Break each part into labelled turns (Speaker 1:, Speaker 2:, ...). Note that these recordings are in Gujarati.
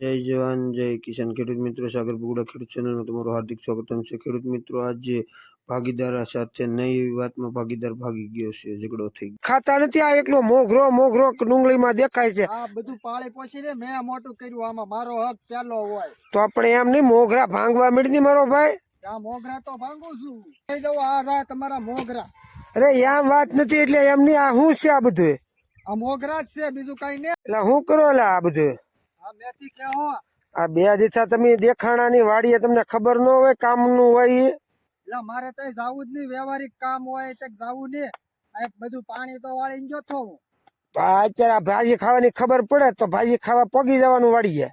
Speaker 1: જય જવાન જય કિસાન. ખેડૂત મિત્રો સાગર બુગડા ખેડૂત ચેનલમાં તમારું હાર્દિક સ્વાગતમ છે. ખેડૂત મિત્રો આજે ભાગીદાર સાથે નહીં વાતમાં ભાગીદાર ભાગી ગયો છે ઝઘડો થઈ ગયો.
Speaker 2: ખાતા નથી આ એકલો મોઘરો મોઘરો ડુંગળીમાં દેખાય છે.
Speaker 3: આ બધું પાળે પોસી ને મેં મોટું કર્યું આમાં મારો હક પેલો હોય.
Speaker 2: તો આપણે એમ નહીં મોઘરા ભાંગવા મળી મારો ભાઈ?
Speaker 3: આ મોઘરા તો ભાંગું છું. કહી દઉં આ રહ્યા તમારા મોઘરા.
Speaker 2: અરે એમ વાત નથી એટલે એમની આ શું છે આ બધું
Speaker 3: આ મોઘરા જ છે બીજું કઈ નહીં
Speaker 2: એટલે હું કરો એટલે આ બધું
Speaker 3: આ
Speaker 2: બે દીથા તમે દેખાણાની વાડીએ તમને ખબર ન હોય કામનું હોય
Speaker 3: એટલે મારે તો જાવું જ નહીં વ્યવહારિક કામ હોય તો જાવું ને આ બધું પાણી તો વાળીને જોતો હું.
Speaker 2: અત્યારે આ ભાજી ખાવાની ખબર પડે તો ભાજી ખાવા પગી જવાનું વાડીએ.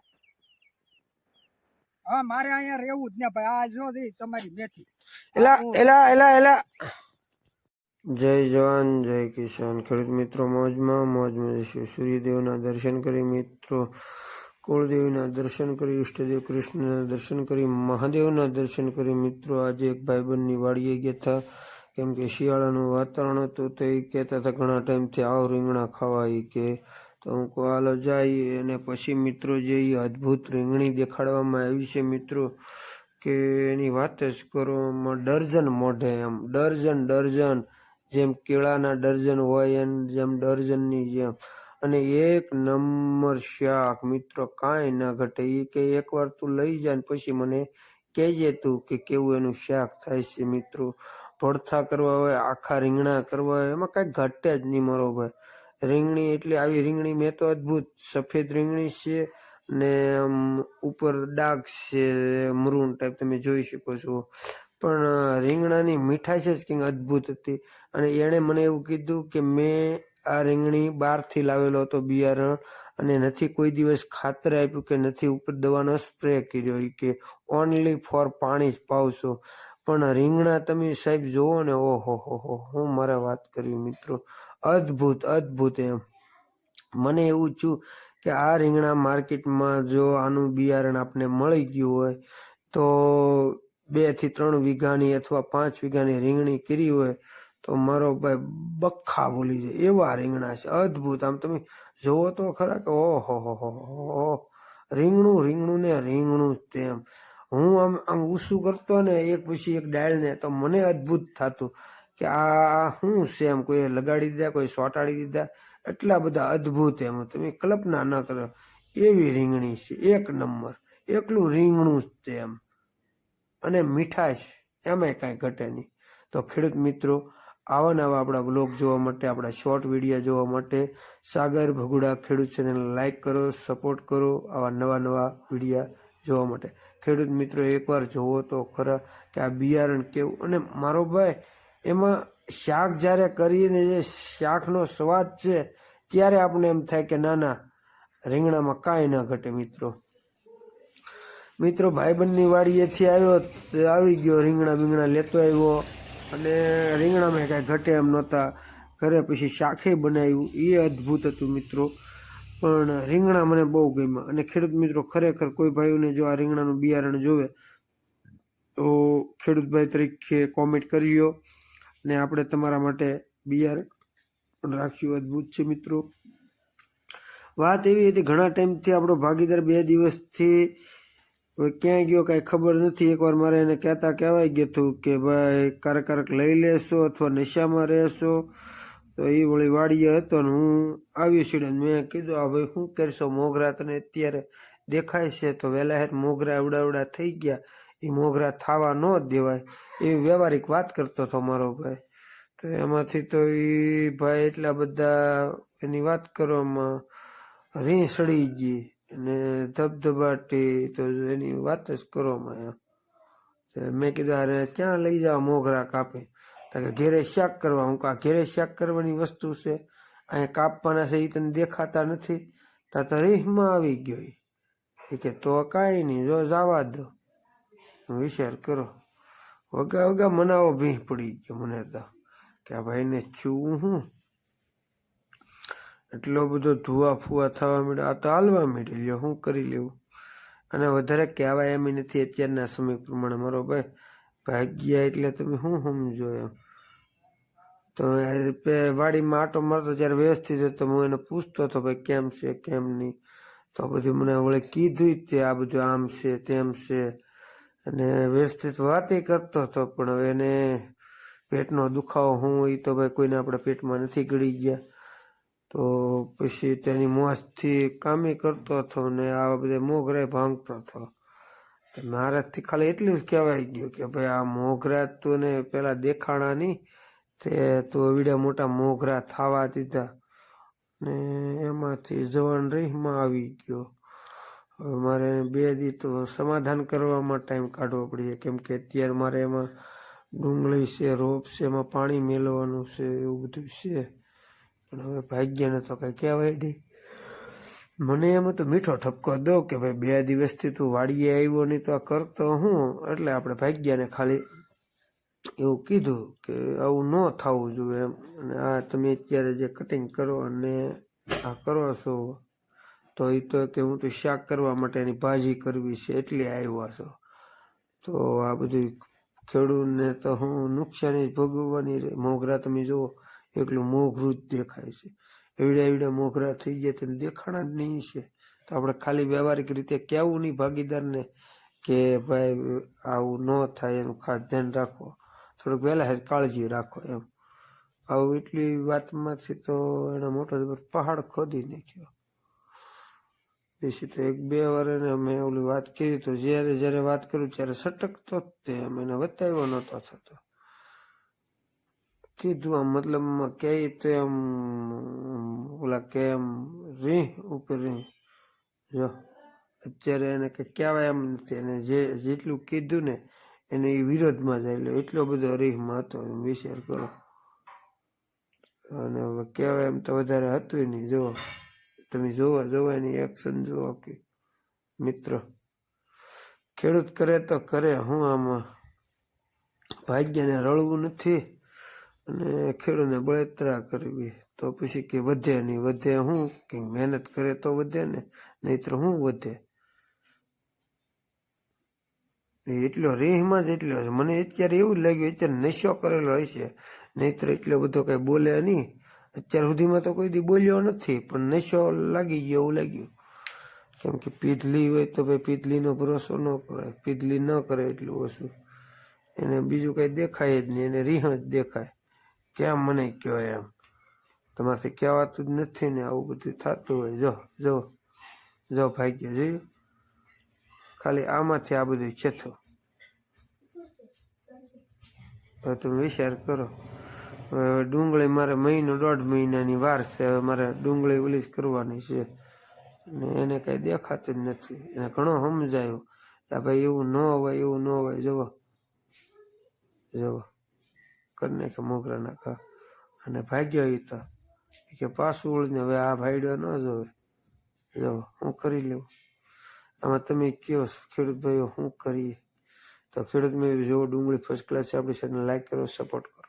Speaker 3: હા મારે અહીંયા રહેવું જ ને ભાઈ. આ જો તમારી મેથી.
Speaker 2: એલા એલા એલા એલા.
Speaker 1: જય જવાન, જય કિસાન. ખેડૂત મિત્રો, મોજમાં મોજમાં જઈશું સૂર્યદેવના દર્શન કરી મિત્રો, કુળદેવીના દર્શન કરી, ઈષ્ટદેવ કૃષ્ણના દર્શન કરી, મહાદેવના દર્શન કરી મિત્રો. આજે એક ભાઈબંધની વાડીએ ગયા હતા. કેમ કે શિયાળાનું વાતાવરણ હતું તો એ કહેતા હતા, ઘણા ટાઈમથી આવ રીંગણા ખાવા. એ કે, તો હું કહું, હાલો જાય. અને પછી મિત્રો જે એ અદ્ભુત રીંગણી દેખાડવામાં આવી છે મિત્રો, કે એની વાત જ કરો ડર્જન મોઢે એમ. ડર્જન ડર્જન. જેમ કેળાના ડર્જન હોય એમ જેમ ડર્જનની જેમ. અને એક નંબર શાક, મિત્રો, કાંઈ ના ઘટે. એ કે એકવાર તું લઈ જા ને પછી મને કહેજે તું કે કેવું એનું શાક થાય છે, મિત્રો. ભડથા કરવા હોય, આખા રીંગણા કરવા હોય, એમાં કાંઈ ઘટે જ નહીં મારો ભાઈ. રીંગણી એટલે આવી રીંગણી મેં તો અદ્ભુત. સફેદ રીંગણી છે ને ઉપર ડાઘ છે, મરૂન ટાઈપ તમે જોઈ શકો છો. પણ રીંગણાની મીઠાઈ છે જ કંઈક અદ્ભુત હતી. અને એણે મને એવું કીધું કે મેં આ રીંગણી બહારથી લાવેલો હતો બિયારણ અને નથી કોઈ દિવસ ખાતર આપ્યું કે નથી ઉપર દવાનો સ્પ્રે કર્યો. એ કે ઓનલી ફોર પાણી જ પાવશો. પણ રીંગણા તમે સાહેબ જોવો ને, ઓહો, હો હો, હું મારે વાત કરવી મિત્રો. અદ્ભુત અદ્ભુત એમ. મને એવું છું કે આ રીંગણા માર્કેટમાં જો આનું બિયારણ આપને મળી ગયું હોય, તો બેથી ત્રણ વીઘાની અથવા પાંચ વીઘાની રીંગણી કરી હોય તો મારો ભાઈ બખા બોલી જાય. એવા રીંગણા છે. અદ્ભુત. આમ તમે જોવો તો ખરા કે ઓહો, હો હો હો રીંગણું રીંગણું ને રીંગણું તેમ. હું આમ આમ ઊસું કરતો ને એક પછી એક ડાળને તો મને અદ્ભુત થતું કે આ શું છે એમ? કોઈ લગાડી દીધા, કોઈ સોટાડી દીધા? એટલા બધા અદ્ભુત એમ. તમે કલ્પના ન કરો. એવી રીંગણી છે. એક નંબર. એકલું રીંગણું જ તે એમ અને મીઠાશ, એમાંય કાંઈ ઘટે નહીં. તો ખેડૂત મિત્રો, આવા નવા આપણા બ્લોગ જોવા માટે, આપણા શોર્ટ વીડિયો જોવા માટે, સાગર ભગુડા ખેડૂત ચેનલ લાઈક કરો, સપોર્ટ કરો, આવા નવા નવા વિડીયા જોવા માટે. ખેડૂત મિત્રો, એકવાર જોવો તો ખરા કે આ બિયારણ કેવું? અને મારો ભાઈ, એમાં શાક જ્યારે કરીને જે શાકનો સ્વાદ છે, ત્યારે આપણે એમ થાય કે ના ના, રીંગણામાં કાંઈ ના ઘટે મિત્રો. મિત્રો, ભાઈબંધની વાડીએથી આવ્યો આવી ગયો, રીંગણા બીંગણા લેતો આવ્યો અને રીંગણામાં કાંઈ ઘટે એમ નહોતા. ઘરે પછી શાખે બનાવ્યું. એ અદ્ભુત હતું મિત્રો. પણ રીંગણા મને બહુ ગમ્યા. અને ખેડૂત મિત્રો, ખરેખર કોઈ ભાઈઓને જો આ રીંગણાનું બિયારણ જોવે, તો ખેડૂતભાઈ તરીકે કોમેન્ટ કરજો ને આપણે તમારા માટે બિયારણ રાખ્યું. અદ્ભુત છે મિત્રો. વાત એવી હતી, ઘણા ટાઈમથી આપણો ભાગીદાર બે દિવસથી હવે ક્યાંય ગયો કાંઈ ખબર નથી. એકવાર મારે એને કહેતા કહેવાય ગયું હતું કે ભાઈ કારક કારક લઈ લેશો અથવા નશામાં રહેશો. તો એ વળી વાડીએ હતો ને હું આવી છું મેં કીધું, આ ભાઈ શું કરશો? મોગરા તને અત્યારે દેખાય છે. તો વહેલા હેર મોગરા એવડા થઈ ગયા. એ મોગરા થવા ન દેવાય. એ વ્યવહારિક વાત કરતો હતો મારો ભાઈ. તો એમાંથી તો એ ભાઈ એટલા બધા એની વાત કરવામાં રી સડી ગઈ. અને ધબધબાટી તો એની વાત જ કરો માં એમ મેં કીધું, અરે, ક્યાં લઈ જાઓ મોગરા કાપી? તો કે, ઘેરે શાક કરવા. હું કા ઘેરે શાક કરવાની વસ્તુ છે. અહીંયા કાપવાના છે એ તને દેખાતા નથી. તા તો રીહમાં આવી ગયો એ કે, તો કાંઈ નહીં, જો જવા દો. વિચાર કરો વગા વગા મનાવો ભીહ પડી ગયો મને તો. કે આ ભાઈને છું હું? એટલો બધો ધુઆ ફુવા થવા માંડ્યો. આ તો હાલવા માંડ્યો. લ્યો શું કરી લેવું? અને વધારે કહેવાય એમ નથી અત્યારના સમય પ્રમાણે મારો ભાઈ ભાગ્યા એટલે તમે શું સમજો એમ? તો એ વાડીમાં આટો મારતો, જ્યારે વ્યવસ્થિત હતો, હું એને પૂછતો હતો, ભાઈ, કેમ છે, કેમ નહીં? તો બધું મને વળી કીધું તે આ બધું આમ છે, તેમ છે. અને વ્યવસ્થિત વાતે કરતો હતો, પણ હવે એને પેટનો દુખાવો હું હોય તો ભાઈ કોઈને આપણે પેટમાં નથી ગળી ગયા. તો પછી તેની મોજથી કામે કરતો હતો ને આવા બધા મોગરે ભાંગતો હતો. મહારાજથી ખાલી એટલું જ કહેવાય ગયું કે ભાઈ આ મોગરા તો ને પેલા દેખાણા નહીં તે તો એવડા મોટા મોગરા થવા દીધા. ને એમાંથી જવાન રહીમાં આવી ગયો. હવે મારે બે દી તો સમાધાન કરવામાં ટાઈમ કાઢવો પડે કેમ કે અત્યારે મારે એમાં ડુંગળી છે, રોપ છે, એમાં પાણી મેળવવાનું છે, એવું બધું છે. પણ હવે ભાગ્યને તો કંઈ કહેવાય નહીં. મને એમાં તો મીઠો ઠપકો દો કે ભાઈ બે દિવસથી તું વાડીએ આવ્યો નહીં તો આ કરતો હું, એટલે આપણે ભાગ્યાને ખાલી એવું કીધું કે આવું ન થવું જોઈએ એમ. અને આ તમે અત્યારે જે કટિંગ કરો અને આ કરો છો, તો એ તો કે હું તો શાક કરવા માટેની ભાજી કરવી છે, એટલે આવ્યા છો. તો આ બધું ખેડૂતને તો હું નુકસાની ભોગવવાની મોગરા તમે જુઓ એકલું મોઘરું જ દેખાય છે. એવડા એવડા મોઘરા થઈ ગયા તેને દેખાણા જ નહીં છે. તો આપણે ખાલી વ્યવહારિક રીતે કહેવું નહીં ભાગીદારને કે ભાઈ, આવું ન થાય, એનું ખાસ ધ્યાન રાખો. થોડુંક વહેલા કાળજી રાખો એમ. આવું એટલી વાતમાંથી તો એણે મોટો પહાડ ખોદી નાખ્યો. પછી તો એક બે વાર એને અમે ઓલી વાત કરી, તો જ્યારે જ્યારે વાત કરું ત્યારે સટકતો જ તે અમે એને બતાવ્યો નહોતો થતો. કીધું આમ મતલબમાં કે તો એમ, ઓલા કે એમ રીહ ઉપર રીહ. જો, અત્યારે એને કે કહેવાય એમ નથી. એને જે, જેટલું કીધું ને, એને એ વિરોધમાં જાય એટલે બધો રીહમાં હતો વિશેર કરો. અને હવે કહેવાય એમ તો વધારે હતું નહીં. જુઓ, તમે જોવા જોવા એની એક્શન જુઓ કે મિત્ર. ખેડૂત કરે તો કરે. હું આમાં ભાગ્યને રળવું નથી. અને ખેડૂતને બળતરા કરવી, તો પછી કે વધે નહીં, વધે હું? કે મહેનત કરે તો વધે ને, નહીતર હું વધે? એટલો રેહમાં જ એટલો છે. મને અત્યારે એવું જ લાગ્યું, અત્યારે નશો કરેલો હશે. નહીતર એટલો બધો કઈ બોલે નહીં. અત્યાર સુધીમાં તો કોઈ દી બોલ્યો નથી, પણ નશો લાગી ગયો એવું લાગ્યું. કેમ કે પીધલી હોય તો ભાઈ પીધલીનો ભરોસો ન કરાય. પીધલી ન કરે એટલું ઓછું. એને બીજું કઈ દેખાય જ નહીં, એને રીહ જ દેખાય. કેમ મને કહો એમ? તમારાથી કહેવાતું જ નથી ને આવું બધું થતું હોય. જો જો જો ભાગ્ય, જોયું? ખાલી આમાંથી આ બધું છે હવે તમે વિચાર કરો. ડુંગળી મારે મહિનો, દોઢ મહિનાની વાર છે. હવે મારે ડુંગળી ઉલીસ કરવાની છે. ને એને કાંઈ દેખાતું જ નથી. એને ઘણો સમજાયો. કે ભાઈ એવું ન હોય, એવું ન હોય. જુઓ. જુઓ. કરીને કે મોગરા નાખા. અને ભાગ્ય એ કે પાછું વળીને હવે આ ભાઈડો ન જોવે. જો, હું કરી લેવું આમાં તમે કયો ખેડૂત ભાઈઓ શું કરીએ? તો ખેડૂત મેં જો ડુંગળી ફર્સ્ટ ક્લાસ છે, આપણી ચેનલ લાઈક કરો સપોર્ટ કરો.